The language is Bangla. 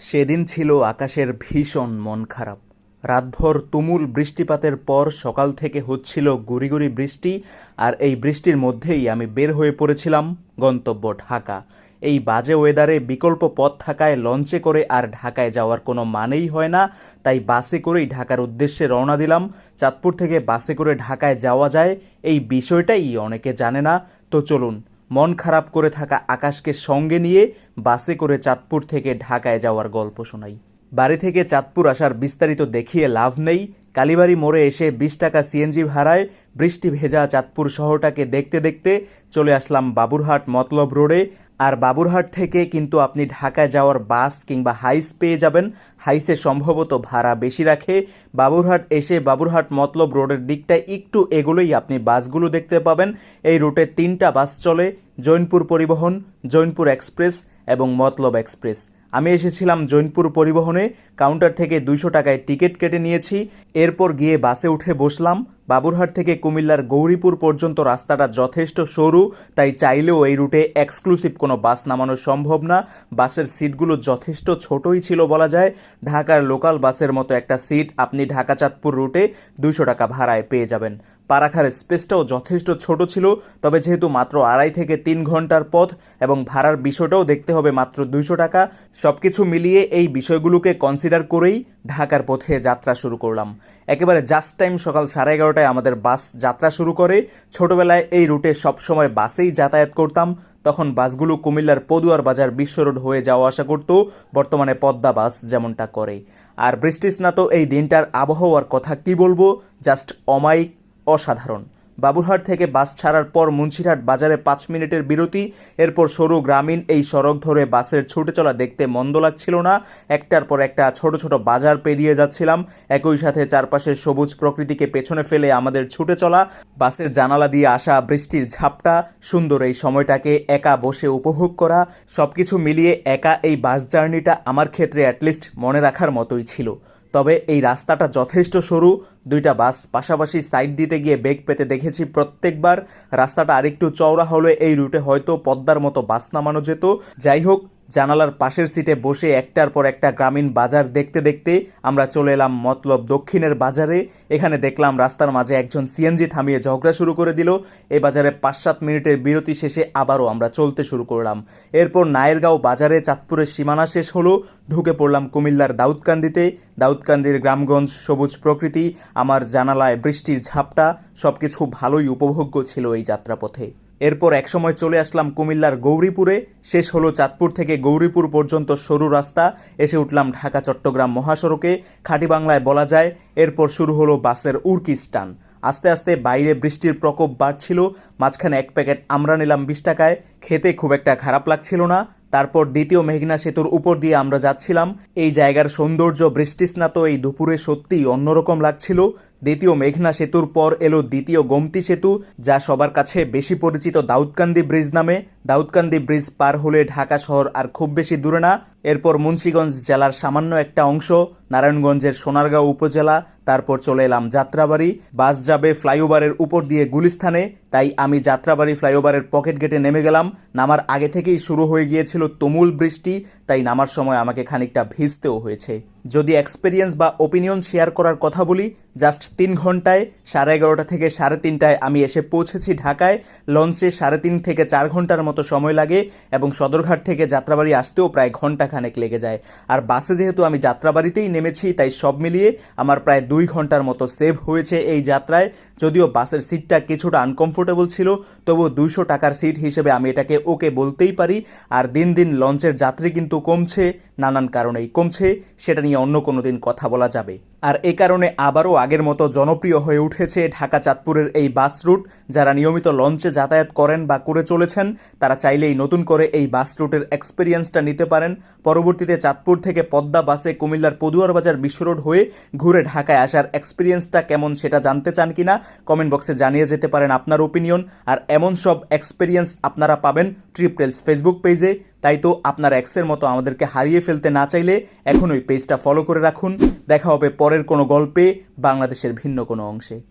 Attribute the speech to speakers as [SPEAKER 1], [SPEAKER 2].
[SPEAKER 1] সেদিন ছিল আকাশের ভীষণ মন খারাপ। রাতভর তুমুল বৃষ্টিপাতের পর সকাল থেকে হচ্ছিল গুড়ি বৃষ্টি, আর এই বৃষ্টির মধ্যেই আমি বের হয়ে পড়েছিলাম গন্তব্য ঢাকা। এই বাজে ওয়েদারে বিকল্প পথ থাকায় লঞ্চে করে আর ঢাকায় যাওয়ার কোনো মানেই হয় না, তাই বাসে করেই ঢাকার উদ্দেশ্যে রওনা দিলাম। চাঁদপুর থেকে বাসে করে ঢাকায় যাওয়া যায়, এই বিষয়টাই অনেকে জানে না। তো চলুন মন খারাপ করে থাকা আকাশকে সঙ্গে নিয়ে বাসে করে চাঁদপুর থেকে ঢাকায় যাওয়ার গল্প শোনাই। বাড়ি থেকে চাঁদপুর আসার বিস্তারিত দেখিয়ে লাভ নেই। কালীবাড়ি মোড়ে এসে বিশ টাকা সিএনজি ভাড়ায় বৃষ্টি ভেজা চাঁদপুর শহরটাকে দেখতে দেখতে চলে আসলাম বাবুরহাট মতলব রোডে। আর বাবুরহাট থেকে কিন্তু আপনি ঢাকায় যাওয়ার বাস কিংবা হাইস পেয়ে যাবেন। হাইসে সম্ভবত ভাড়া বেশি রাখে। বাবুরহাট এসে বাবুরহাট মতলব রোডের দিকটায় একটু এগোলেই আপনি বাসগুলো দেখতে পাবেন। এই রুটে তিনটা বাস চলে, জৈনপুর পরিবহন, জৈনপুর এক্সপ্রেস এবং মতলব এক্সপ্রেস। আমি এসেছিলাম জৈনপুর পরিবহনে, কাউন্টার থেকে দুইশো টাকায় টিকিট কেটে নিয়েছি। এরপর গিয়ে বাসে উঠে বসলাম। বাবুরহাট থেকে কুমিল্লার গৌরীপুর পর্যন্ত রাস্তাটা যথেষ্ট সরু, তাই চাইলেও এই রুটে এক্সক্লুসিভ কোনো বাস নামানো সম্ভব না। বাসের সিটগুলো যথেষ্ট ছোটই ছিল বলা যায়। ঢাকার লোকাল বাসের মতো একটা সিট আপনি ঢাকা চাঁদপুর রুটে দুইশো টাকা ভাড়ায় পেয়ে যাবেন। পারাখার স্পেসটাও যথেষ্ট ছোট ছিল, তবে যেহেতু মাত্র আড়াই থেকে তিন ঘণ্টার পথ এবং ভাড়ার বিষয়টাও দেখতে হবে মাত্র দুইশো টাকা সব কিছু মিলিয়ে এই বিষয়গুলোকে কনসিডার করেই ঢাকার পথে যাত্রা শুরু করলাম। একেবারে জাস্ট টাইম সকাল সাড়ে এগারোটায় আমাদের বাস যাত্রা শুরু করে। ছোটবেলায় এই রুটে সবসময় বাসেই যাতায়াত করতাম। তখন বাসগুলো কুমিল্লার পদুয়ার বাজার বিশ্ব রোড হয়ে যাওয়া আসা করত। বর্তমানে পদ্মা বাস যেমনটা করে। আর বৃষ্টিস্নাত এই দিনটার আবহাওয়ার কথা কি বলব? জাস্ট অমায়িক, অসাধারণ। বাবুরহাট থেকে বাস ছাড়ার পর মুন্সিরহাট বাজারে পাঁচ মিনিটের বিরতি, এরপর সরু গ্রামীণ এই সড়ক ধরে বাসের ছুটে চলা দেখতে মন্দ লাগছিল না। একটার পর একটা ছোট ছোট বাজার পেরিয়ে যাচ্ছিলাম। একই সাথে চারপাশের সবুজ প্রকৃতিকে পেছনে ফেলে আমাদের ছুটে চলা। বাসের জানালা দিয়ে আসা বৃষ্টির ঝাপটা, সুন্দর এই সময়টাকে একা বসে উপভোগ করা, সবকিছু মিলিয়ে একা এই বাস জার্নিটা আমার ক্ষেত্রে অ্যাটলিস্ট মনে রাখার মতোই ছিল। তবে এই রাস্তাটা যথেষ্ট সরু। দুইটা বাস পাশাপাশি সাইড দিতে গিয়ে বেগ পেতে দেখেছি প্রত্যেকবার। রাস্তাটা আরেকটু চওড়া হলে এই রুটে হয়তো পদ্মার মতো বাস নামানো যেত। যাই হোক জানালার পাশের সিটে বসে একটার পর একটা গ্রামীণ বাজার দেখতে দেখতে আমরা চলে এলাম মতলব দক্ষিণের বাজারে। এখানে দেখলাম রাস্তার মাঝে একজন সিএনজি থামিয়ে ঝগড়া শুরু করে দিল। এ বাজারে পাঁচ সাত মিনিটের বিরতি শেষে আবারও আমরা চলতে শুরু করলাম। এরপর নায়েরগাঁও বাজারে চাঁদপুরের সীমানা শেষ হলো। ঢুকে পড়লাম কুমিল্লার দাউদকান্দিতে। দাউদকান্দির গ্রামগঞ্জ সবুজ প্রকৃতি। আমার জানালায় বৃষ্টির ঝাপটা। সবকিছু ভালোই উপভোগ্য ছিল এই যাত্রাপথে। এরপর একসময় চলে আসলাম কুমিল্লার গৌরীপুরে। শেষ হলো চাঁদপুর থেকে গৌরীপুর পর্যন্ত সরু রাস্তা। এসে উঠলাম ঢাকা, চট্টগ্রাম মহাসড়কে। খাঁটি বাংলায় বলা যায়, এরপর শুরু হলো বাসের উর্কিস্টান আস্তে আস্তে বাইরে বৃষ্টির প্রকোপ বাড়ছিল। মাঝখানে এক প্যাকেট আমরা নিলাম বিশ টাকায়। খেতে খুব একটা খারাপ লাগছিল না। তারপর দ্বিতীয় মেঘনা সেতুর উপর দিয়ে আমরা যাচ্ছিলাম। এই জায়গার সৌন্দর্য বৃষ্টিস্নাত এই দুপুরে সত্যিই অন্যরকম লাগছিল। দ্বিতীয় মেঘনা সেতুর পর এলো দ্বিতীয় গোমতি সেতু, যা সবার কাছে বেশি পরিচিত দাউদকান্দি ব্রিজ নামে। দাউদকান্দি ব্রিজ পার হলে ঢাকা শহর আর খুব বেশি দূরে না। এরপর মুন্সীগঞ্জ জেলার সামান্য একটা অংশ নারায়ণগঞ্জের সোনারগাঁও উপজেলা, তারপর চলে এলাম যাত্রাবাড়ি। বাস যাবে ফ্লাইওভারের উপর দিয়ে গুলিস্থানে, তাই আমি যাত্রাবাড়ি ফ্লাইওভারের পকেট গেটে নেমে গেলাম। নামার আগে থেকেই শুরু হয়ে গিয়েছিল তুমুল বৃষ্টি, তাই নামার সময় আমাকে খানিকটা ভিজতেও হয়েছে। যদি এক্সপিরিয়েন্স বা ওপিনিয়ন শেয়ার করার কথা বলি জাস্ট তিন ঘন্টায়, সাড়ে এগারোটা থেকে সাড়ে তিনটায় আমি এসে পৌঁছেছি ঢাকায়। লঞ্চে সাড়ে তিন থেকে চার ঘণ্টার মতো সময় লাগে এবং সদরঘাট থেকে যাত্রাবাড়ি আসতেও প্রায় ঘণ্টা খানেক লেগে যায়। আর বাসে যেহেতু আমি যাত্রাবাড়িতেই নেমেছি, তাই সব মিলিয়ে আমার প্রায় দুই ঘণ্টার মতো সেভ হয়েছে এই যাত্রায়। যদিও বাসের সিটটা কিছুটা আনকমফোর্টেবল ছিল তবু দুইশো টাকার সিট হিসেবে আমি এটাকে ওকে বলতেই পারি। আর দিন দিন লঞ্চের যাত্রী কিন্তু কমছে, নানান কারণেই কমছে, সেটা নিয়ে অন্য কোনো দিন কথা বলা যাবে। আর এ কারণে আবারও আগের মতো জনপ্রিয় হয়ে উঠেছে ঢাকা চাঁদপুরের এই বাস রুট। যারা নিয়মিত লঞ্চে যাতায়াত করেন বা করে চলেছেন, তারা চাইলেই নতুন করে এই বাস রুটের এক্সপিরিয়েন্সটা নিতে পারেন। পরবর্তীতে চাঁদপুর থেকে পদ্মা বাসে কুমিল্লার পদুয়ার বাজার বিশ্ব রোড হয়ে ঘুরে ঢাকায় আসার এক্সপিরিয়েন্সটা কেমন সেটা জানতে চান কিনা কমেন্ট বক্সে জানিয়ে যেতে পারেন আপনার ওপিনিয়ন আর এমন সব এক্সপিরিয়েন্স আপনারা পাবেন ট্রিপটেলস ফেসবুক পেজে তাই তো আপনার এক্সের মতো আমাদেরকে হারিয়ে ফেলতে না চাইলে এখন ওই পেজটা ফলো করে রাখুন। দেখা হবে পরের কোনো গল্পে, বাংলাদেশের ভিন্ন কোনো অংশে।